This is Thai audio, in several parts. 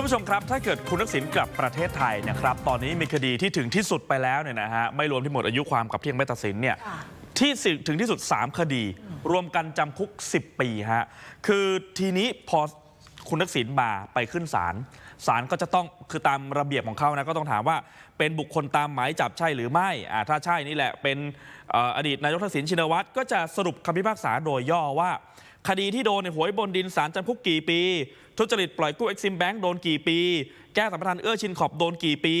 านผู้ชมครับ ถ้าเกิดคุณทักษิณกลับประเทศไทยเนะครับ ตอนนี้มีคดีที่ถึงที่สุดไปแล้วเนี่ยนะฮะ ไม่รวมที่หมดอายุความกับที่ยังไม่ตัดสินเนี่ยค่ะที่สิถึงที่สุด 3 คดี รวมกันจำคุก 10 ปีฮะ คือทีนี้พอคุณทักษิณมาไปขึ้นศาล ศาลก็จะต้องคือตามระเบียบของเขานะก็ต้องถามว่าเป็นบุคคลตามหมายจับใช่หรือไม่อ่าถ้าใช่นี่แหละเป็นอดีตนายกทักษิณชินวัตรก็จะสรุปคำพิพากษาโดยย่อว่า คดีที่โดนในหวยบนดินสารจำคุกกี่ปี ทุจริตปล่อยกู้เอ็กซิมแบงก์โดนกี่ปี แก้สัมปทานเอื้อชินขอบโดนกี่ปี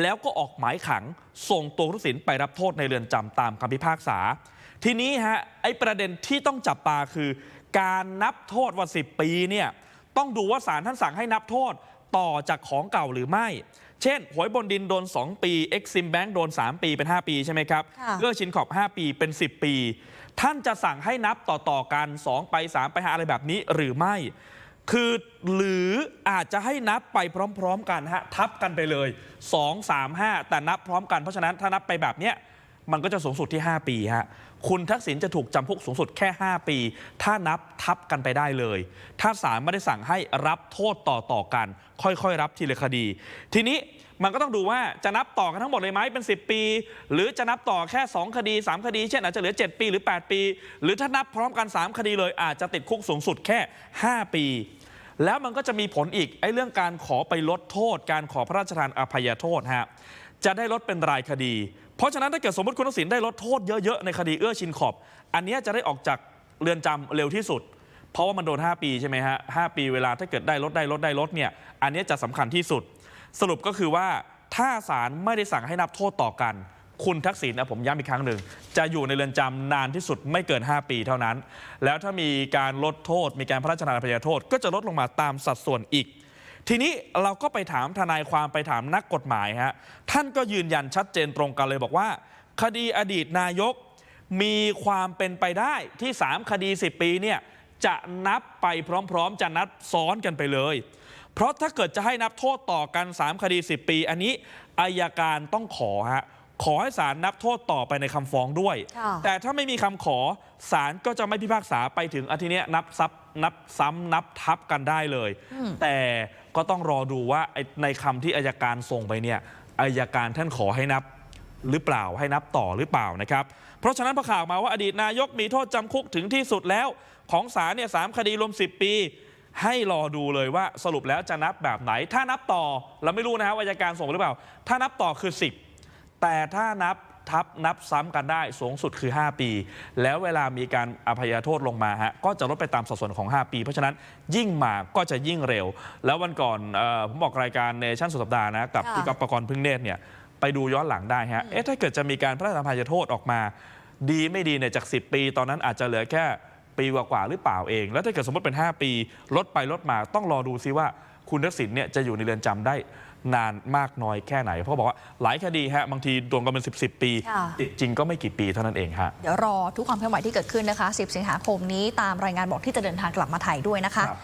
แล้วก็ออกหมายขัง ส่งตัวทุกสินไปรับโทษในเรือนจำตามคำพิพากษา ทีนี้ฮะไอ้ประเด็นที่ต้องจับตาคือ การนับโทษว่า 10 ปีเนี่ย ต้องดูว่าศาลท่านสั่งให้นับโทษต่อจากของเก่าหรือไม่ เช่น หวยบนดินโดน 2 ปีเอ็กซิมแบงก์โดน 3 ปีเป็น 5 ปีใช่ไหมครับค่ะเอื้อชินขอบ 5 ปีเป็น 10 ปี ท่านจะสั่งให้นับต่อๆกัน 2 ไป 3 ไปหาอะไรแบบนี้หรือไม่ คือหรืออาจจะให้นับไปพร้อม ๆ กันฮะทับกันไปเลย 2 3 5 แต่นับพร้อมกันเพราะฉะนั้นถ้านับไปแบบเนี้ย มันก็จะสูงสุดที่ 5 ปีฮะคุณทักษิณจะถูกจำคุกสูงสุดแค่ 5 ปี ถ้านับทับกันไปได้เลย ถ้าศาลไม่ได้สั่งให้รับโทษต่อๆกัน ค่อยๆ รับทีละคดี ทีนี้มันก็ต้องดูว่าจะนับต่อกันทั้งหมดเลยไหมเป็น 10 ปี หรือจะนับต่อแค่ 2 คดี 3 คดี เช่นอาจจะเหลือ 7 ปีหรือ 8 ปี หรือถ้านับพร้อมกัน 3 คดีเลย อาจจะติดคุกสูงสุดแค่ 5 ปี แล้วมันก็จะมีผลอีกไอ้เรื่องการขอไปลดโทษ การขอพระราชทานอภัยโทษฮะจะได้ลดเป็นรายคดี เพราะฉะนั้นถ้าเกิดสมมติคุณทักษิณได้ลดโทษเยอะๆในคดีเอื้อชินขอบ อันนี้จะได้ออกจากเรือนจำเร็วที่สุด เพราะว่ามันโดน 5 ปีใช่ไหมฮะ5ปีเวลาถ้าเกิดได้ลดได้ลดได้ลดเนี่ยอันนี้จะสำคัญที่สุด สรุปก็คือว่าถ้าศาลไม่ได้สั่งให้นับโทษต่อกัน คุณทักษิณนะผมย้ำอีกครั้งหนึ่ง จะอยู่ในเรือนจำนานที่สุดไม่เกิน 5 ปีเท่านั้น แล้วถ้ามีการลดโทษ มีการพระราชทานอภัยโทษ ก็จะลดลงมาตามสัดส่วนอีก ทีนี้เราก็ไปถามทนายความไปถามนักกฎหมายฮะท่านก็ยืนยันชัดเจนตรงกันเลยบอกว่า คดีอดีตนายกมีความเป็นไปได้ที่ 3 คดี 10 ปีเนี่ยจะนับไปพร้อมๆ จะนับซ้อนกันไปเลย เพราะถ้าเกิดจะให้นับโทษต่อกัน 3 คดี 10 ปี อันนี้อายการต้องขอฮะขอให้ศาลนับโทษต่อไปในคำฟ้องด้วยค่ะแต่ถ้าไม่มีคำขอศาลก็จะไม่พิพากษาไปถึงอาทิเนี้ยนับซับ นับซ้ำนับทับกันได้เลย แต่ก็ต้องรอดูว่าไอ้ในคำที่อายการส่งไปเนี่ยอายการท่านขอให้นับหรือเปล่าให้นับต่อหรือเปล่านะครับ เพราะฉะนั้นพอข่าวมาว่าอดีตนายกมีโทษจำคุกถึงที่สุดแล้ว ของศาลเนี่ยสามคดีรวม 10 ปี ให้รอดูเลยว่าสรุปแล้วจะนับแบบไหน ถ้านับต่อเราไม่รู้นะฮะว่าอายการส่งหรือเปล่า ถ้านับต่อคือ 10 แต่ถ้านับ ทับนับซ้ำกันได้สูงสุดคือ 5 ปี แล้วเวลามีการอภัยโทษลงมาฮะก็จะลดไปตามสัดส่วนของ 5 ปี เพราะฉะนั้นยิ่งมาก็จะยิ่งเร็ว แล้ววันก่อนเออผมบอกรายการเนชั่นสุดสัปดาห์นะกับค่ะพี่ก๊อฟประกรณ์พึ่งเนตรเนี่ยไปดูย้อนหลังได้ฮะเอ๊ะถ้าเกิดจะมีการพระราชทานอภัยโทษออกมา ดีไม่ดีเนี่ยจาก 10 ปี ตอนนั้นอาจจะเหลือแค่ปีกว่าๆหรือเปล่าเอง แล้วถ้าเกิดสมมติเป็น 5 ปี ลดไปลดมาต้องรอดูซิว่า คุณทักษิณเนี่ยจะอยู่ในเรือนจำได้นานมากน้อยแค่ไหน เพราะบอกว่าหลายคดีฮะบางทีโดนกันเป็น 10 10ปีค่ะติดจริงก็ไม่กี่ปีเท่านั้นเองฮะเดี๋ยวรอทุกความเคลื่อนไหวที่เกิดขึ้นนะคะ 10 สิงหาคมนี้ตามรายงานบอกที่จะเดินทางกลับมาไทยด้วยนะคะครับ